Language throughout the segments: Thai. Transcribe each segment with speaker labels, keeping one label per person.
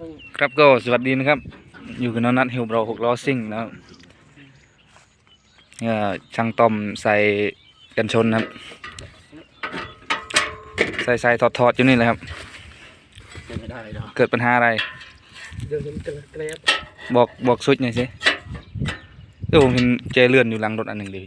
Speaker 1: ต้อง
Speaker 2: ครับก็สวัสดีนะครับ อยู่กับน้องนัทเฮลบรหกล้อซิ่งนะครับเนี่ยช่างต้อมใส่กันชนนะครับ ใส่ใส่ถอดถอดอยู่นี่เลยครับ
Speaker 1: เป็นไม่ได้ดอก
Speaker 2: เกิดปัญหาอะไร
Speaker 1: เดี๋ยวมันกระเกรบ
Speaker 2: บอกบอกสุดหน่อยสิเดี๋ยวผมเห็นเจเลื่อนอยู่หลังรถอันหนึ่งเลย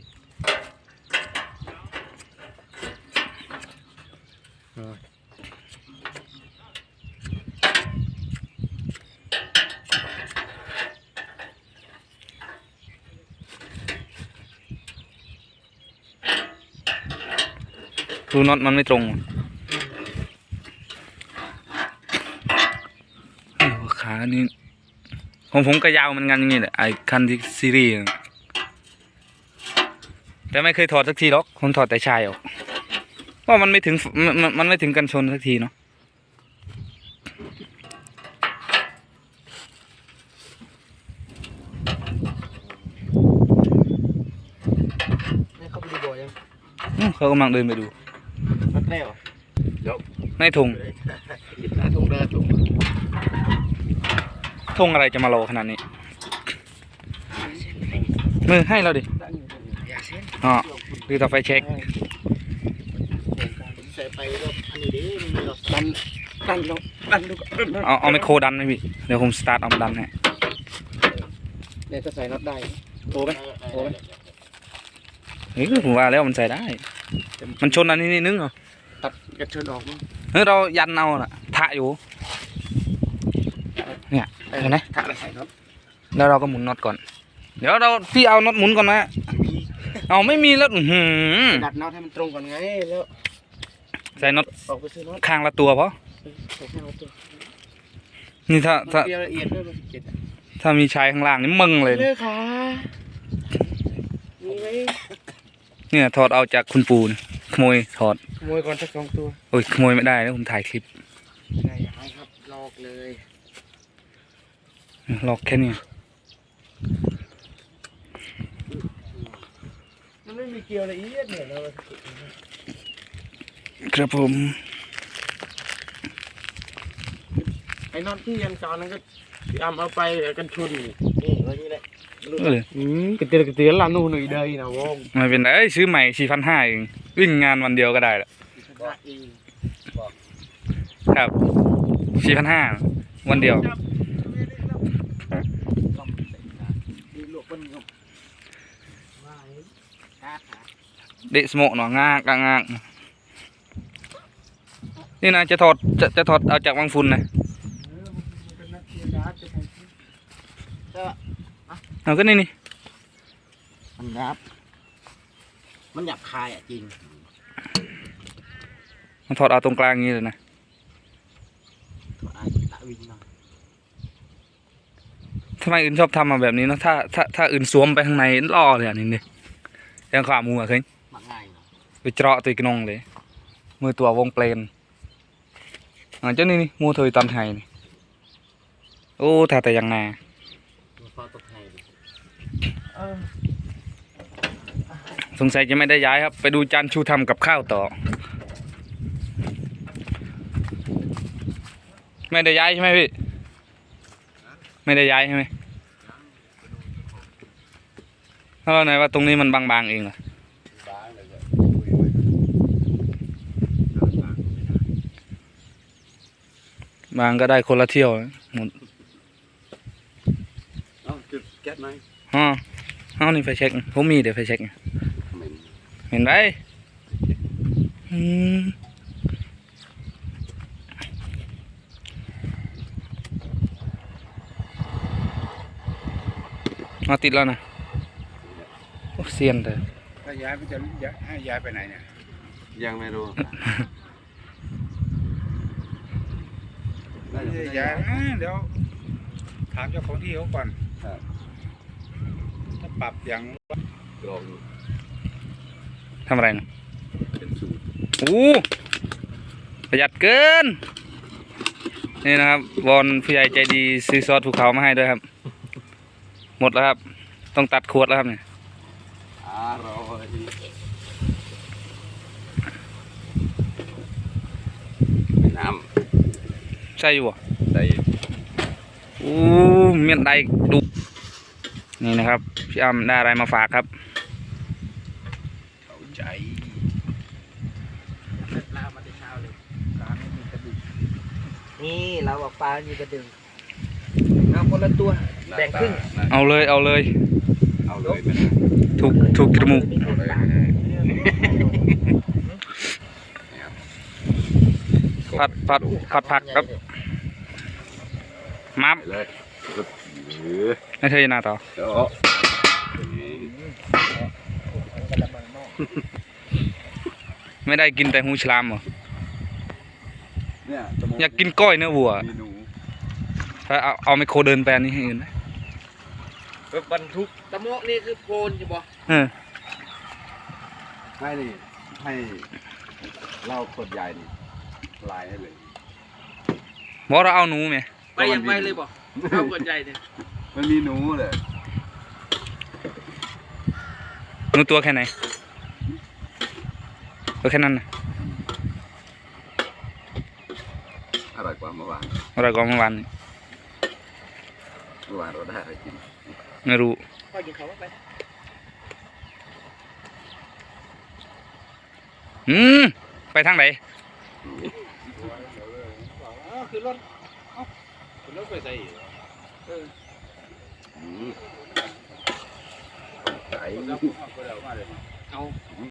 Speaker 2: รูน็อตมันไม่ตรงโอ้ขานี่ของผมก็ยาวเหมันกันอย่างนี้แหละไอ้คันที่ซีรีส์น่ะแต่ไม่เคยถอดสักทีหรอกผมถอดแต่ชายออกเพราะมันไม่ถึงมันมันมันไม่ถึงกันชนสักทีเนาะ
Speaker 1: ให้เข้าไปดูบ่อยยัง
Speaker 2: อื้อเขากำลังเดินไปดู
Speaker 1: กระเกรบ
Speaker 2: ในถุง
Speaker 1: หน้าทุ่งเดินทุ่ง
Speaker 2: ทงอะไรจะมารอขนาดนี้ มือให้เราดิ
Speaker 1: อย่าเช่น
Speaker 2: อ๋อคือต่อไฟเช็ค
Speaker 1: ใส่ไปรถอันนี้ดิมีรถดันดันลงดันดูก่อน
Speaker 2: เอาเอาไมโครดันไหมพี่เดี๋ยวผมสตาร์ทเอามาดันให้
Speaker 1: เนี่ยจะใส่น็อตได้โอ้ไหมโอ้ไหม
Speaker 2: เฮ้ยผมว่าแล้วมันใส่ได้ มันชนอันนี้นิดนึงเหรอ
Speaker 1: ตัดกระเชิญออกมั้ง
Speaker 2: เฮ้ยเรายันเอาน่ะทะอยู่ เนี่ยเห็นไหม
Speaker 1: ถ้าเราใส่น็อต
Speaker 2: แล้วเราก็หมุนน็อตก่อน เดี๋ยวเราพี่เอาน็อตหมุนก่อนนะเอาไม่มีแล้วอื้อหือ
Speaker 1: ดัดน็อตให้มันตรงก่อนไงแล้ว
Speaker 2: ใส่น็อต
Speaker 1: ออกไปซื้อน็อต
Speaker 2: ข้างละตัวเพราะ
Speaker 1: ใส่ข้างละตัว
Speaker 2: นี่ถ้าถ้า
Speaker 1: เดียวละเอียดด้วยมันสิบเจ็ด
Speaker 2: ถ้ามีชายข้างล่างนี่มึงเลย
Speaker 1: เลยค่ะมีไหม
Speaker 2: เนี่ยถอดเอาจากคุณปูนขโมยถอด
Speaker 1: ขโมยก่อนสักสองตัว
Speaker 2: โอ้ยขโมยไม่ได้นะผมถ่ายคลิป
Speaker 1: ไม่ได้ยังไงครับลอกเลย
Speaker 2: ล็อกแค่นี้
Speaker 1: มันไม่มีเกลียวละเอียดเนี่ยเรา
Speaker 2: ครับผม
Speaker 1: ไอ้น็อตที่ยันจอนั้นก็พี่อ้ำเอาไปกันชนนี่นี่ไว้นี่แหละ
Speaker 2: เออ
Speaker 1: อืมกระเตือกระเตือนลานูหน่อยเดยนะวง
Speaker 2: ไม่เป็นไรเอ้ยซื้อใหม่สี่พันห้าเอง วิ่งงานวันเดียวก็ได้แหละ
Speaker 1: บอกเอง
Speaker 2: ครับสี่พันห้าวันเดียว
Speaker 1: ดีลวกมันงบว่าไอ้ขาขา
Speaker 2: เดะสโมกหนองงากงากนี่นะจะถอดจะจะถอดเอาจากวังฟุนนะ
Speaker 1: เออมันะไปก็
Speaker 2: เอาก็นี่นี่
Speaker 1: มันรับ มันหยาบคายอะจริง
Speaker 2: มันถอดเอาตรงกลางอย่างนี้เลยนะ
Speaker 1: ก็อาจละวินหน่อย
Speaker 2: ทำไมอื่นชอบทำมาแบบนี้เนาะถ้าถ้าถ้าอื่นสวมไปข้างในล่อเลยอันนี้เนี่ยยังขามูอะเคย
Speaker 1: มักง่ายเนาะ
Speaker 2: ไปเจาะตัวกระนองเลย มือตัววงเปลนอ่าเจ้านี่นี่มูเธอตอนไทยนี่โอ้ถ้าแต่ยังนา
Speaker 1: มันพอตกไทยดิ เออ
Speaker 2: สงสัยจะไม่ได้ย้ายครับ ไปดูจานชูทำกับข้าวต่อ ไม่ได้ย้ายใช่ไหมพี่ ไม่ได้ย้ายใช่ไหมแล้วเราไหนว่าตรงนี้มันบางๆเองเหรอ
Speaker 1: บ้างเลย
Speaker 2: บางก็ได้คนละเที่ยวนะหมด
Speaker 1: เอาจุดแก๊สไหม
Speaker 2: อ๋อเอานี่ไฟเช็คผมมีเดี๋ยวไฟเช็ค
Speaker 1: เหม็น
Speaker 2: เห็นไหมอืมเอาติดแล้วนะโอ้เซียนเลย
Speaker 3: ถ้าย้ายมันจะย้ายให้ย้ายไปไหนเนี่ย
Speaker 1: ยังไม่รู้
Speaker 3: ไม่ได้ย้ายนะเดี๋ยวถามเจ้าของที่เขาก่อน
Speaker 1: ครับ
Speaker 3: ถ้าปรับอย่าง
Speaker 1: กรอง
Speaker 2: ทำอะไรนะ
Speaker 1: เป็นสูตร
Speaker 2: โอ้ประหยัดเกิน นี่นะครับวอนผู้ใหญ่ใจดีซื้อซอสภูเขามาให้ด้วยครับ หมดแล้วครับ ต้องตัดขวดแล้วครับเนี่ย
Speaker 1: อร่อยน้
Speaker 2: ใช่อยู่บ่ำ
Speaker 1: ใส่
Speaker 2: อู้เมียนใดดุนี่นะครับพี่อ้ำได้อะไรมาฝากครับ
Speaker 3: เข้าใจ
Speaker 1: ลามาแต่เช้าเลย
Speaker 3: ร้านนี้มีกระดูก
Speaker 4: นี่เราบอกปลามีกระดึงเอาคนละตัวแบ่งครึ่ง
Speaker 2: เอาเลยเอาเลย
Speaker 3: เอาเลยไม่ได้
Speaker 2: ถูกถูกจมูก
Speaker 3: เอาเลยไม่ได้
Speaker 2: ผัดผัดผัดผักครับมับ
Speaker 3: ไปเลยเออ
Speaker 2: ไม่เทนาต่อ
Speaker 3: เดี๋ยว
Speaker 2: ไม่ได้กินแต่หูฉลามเหรอ
Speaker 3: เนี่ย
Speaker 2: อยากกินก้อยเนื้อวัว
Speaker 3: มีหนู
Speaker 2: ถ้าเอาเอาไมโครเดินแปลนนี่ให้อื่นนะ
Speaker 1: รถบรรทุก
Speaker 4: ตะโมกนี่คือโพนจะบอก
Speaker 2: เออ
Speaker 3: ให้นี่ให้เหล้าขวดใหญ่นี่ลายให้เลย
Speaker 2: บอกเราเอาหนูไหม
Speaker 4: ไปยังไปเลยบอกเอากดใจเนี่ย
Speaker 3: มันมีหนูเลย
Speaker 2: หนูตัวแค่ไหน ตัวแค่นั้นนะ
Speaker 3: อร่อยกว่าเมื่อวาน
Speaker 2: อะไรก็เมื่อวานนี้
Speaker 3: เมื่อวานเราได้อะไรกิน
Speaker 2: ไม่รู้
Speaker 4: พ่อกินเขาไป
Speaker 2: อืมไปทางไหน
Speaker 4: คือรถ
Speaker 3: คุณรถไปใส่
Speaker 4: เออ
Speaker 3: ใจ
Speaker 4: เอา